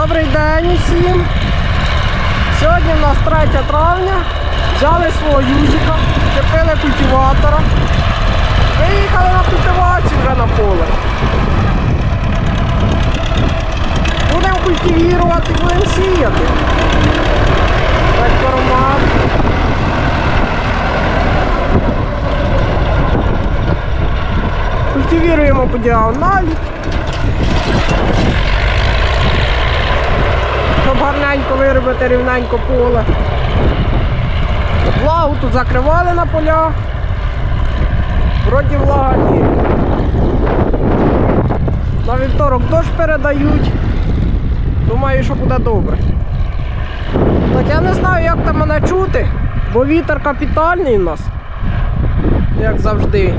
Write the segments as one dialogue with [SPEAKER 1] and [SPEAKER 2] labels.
[SPEAKER 1] Добрий день усім. Сьогодні в нас 3 травня. Взяли свого юзика, купили культиватора. Виїхали на культивацію вже на поле. Будемо культивувати, будемо сіяти. Так. Культивіруємо по діагоналі. Гарненько виробити рівненько поле. Влагу тут закривали на полях. Вроді влага є. На вівторок дощ передають. Думаю, що буде добре. Так я не знаю, як там мене чути, бо вітер капітальний у нас, як завжди.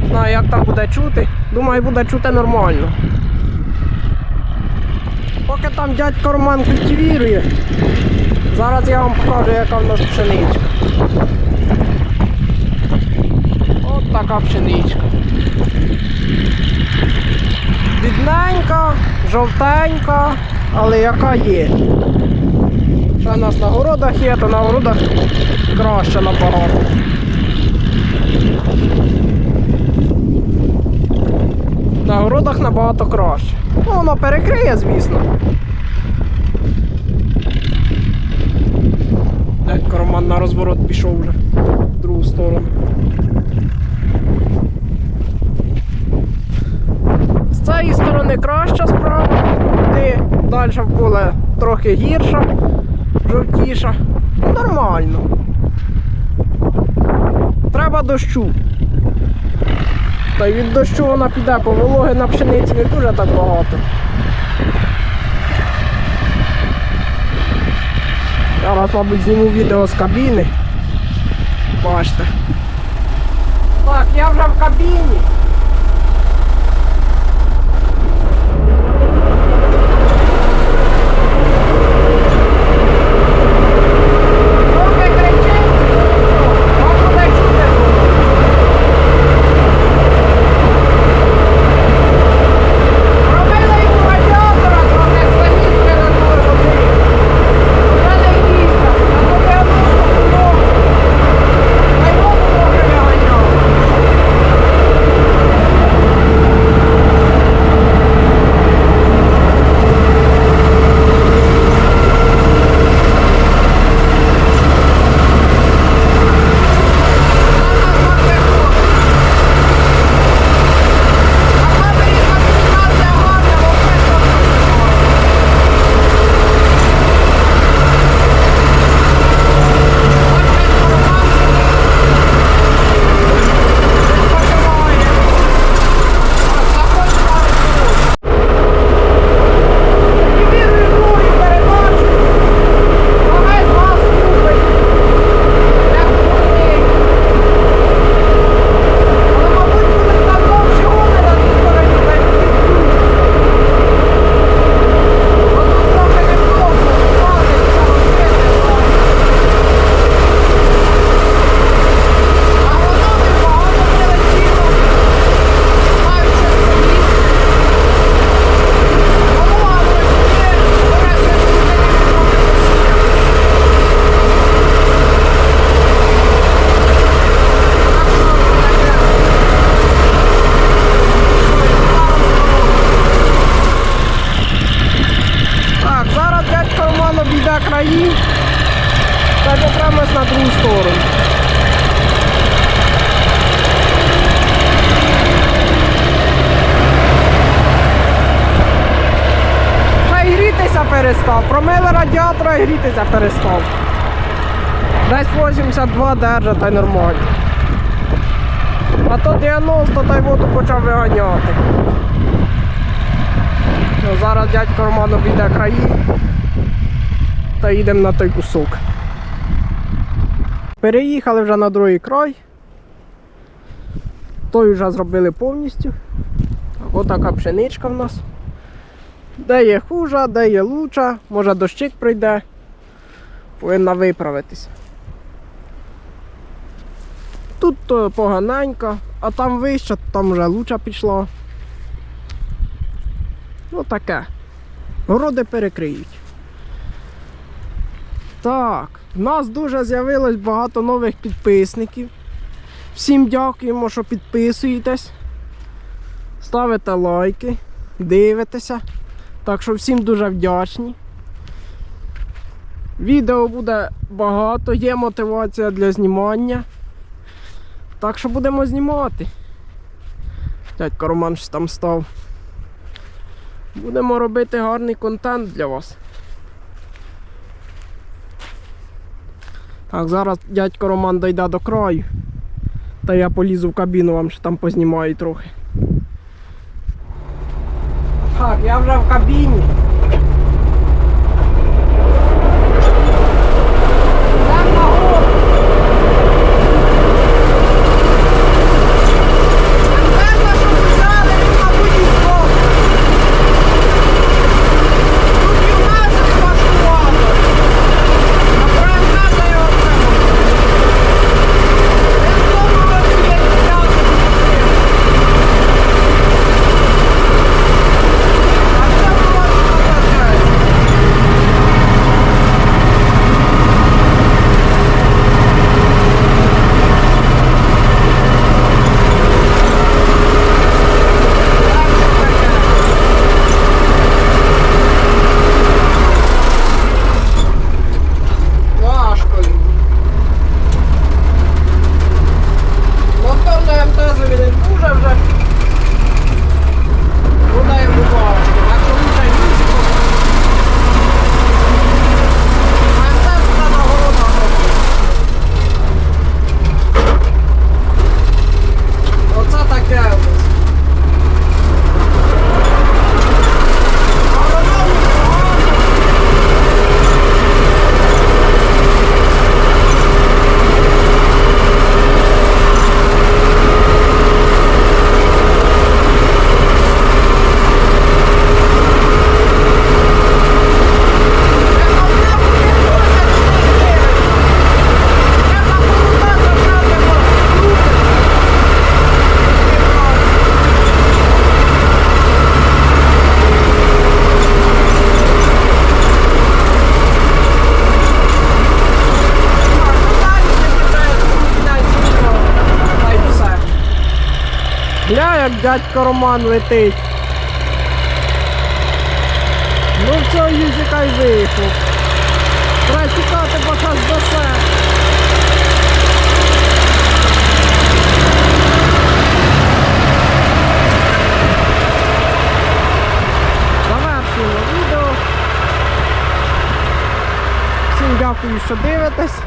[SPEAKER 1] Не знаю, як там буде чути. Думаю, буде чути нормально. Поки там дядько Роман культивірує, зараз я вам покажу, яка в нас пшеничка. От така пшеничка. Бідненька, жовтенька, але яка є. Що в нас на городах є, то на городах краще набагато. На городах набагато краще. Ну, воно перекриє, звісно. Дядько Роман на розворот пішов вже в другу сторону. З цієї сторони краща справа, туди далі в поле трохи гірша, жовтіша. Нормально. Треба дощу. Та від дощу вона піде, бо вологи на пшениці не дуже так багато. Зараз, мабуть, зніму відео з кабіни. Бачите. Так, я вже в кабіні. Обійде краї та попремось на другу сторону. Вже й грітися перестав. Промили радіатора і грітися перестав. Десь 82 держа та й нормально. А то 90 та й воду почав виганяти. Ну, зараз дядько Роман обійде краї та їдемо на той кусок. Переїхали вже на другий край. Той вже зробили повністю. Отака пшеничка в нас. Де є хужа, де є луча, може дощик прийде, повинна виправитись. Тут то поганенько, а там вище, там вже луча пішла. Ну таке. Городи перекриють. Так, в нас дуже з'явилось багато нових підписників. Всім дякуємо, що підписуєтесь, ставите лайки, дивитеся. Так що всім дуже вдячні. Відео буде багато, є мотивація для знімання. Так що будемо знімати. Дядько Роман щось там став. Будемо робити гарний контент для вас. Так, зараз дядько Роман дойде до краю. Та я полізу в кабіну, вам ще там познімаю трохи. Так, я вже в кабіні. Як дядько Роман летить. Ну все, юзика й вийшов. Треба тікати, бо час досе. Завершуємо відео. Всім дякую, що дивитесь.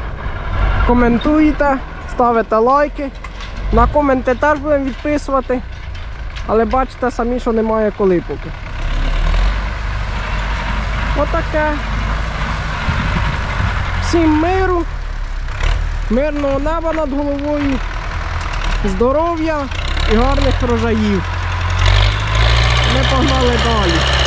[SPEAKER 1] Коментуєте, ставите лайки. На коменти теж будемо відписувати. Але бачите самі, що немає коли поки. Отаке. Всім миру, мирного неба над головою, здоров'я і гарних врожаїв. Ми погнали далі.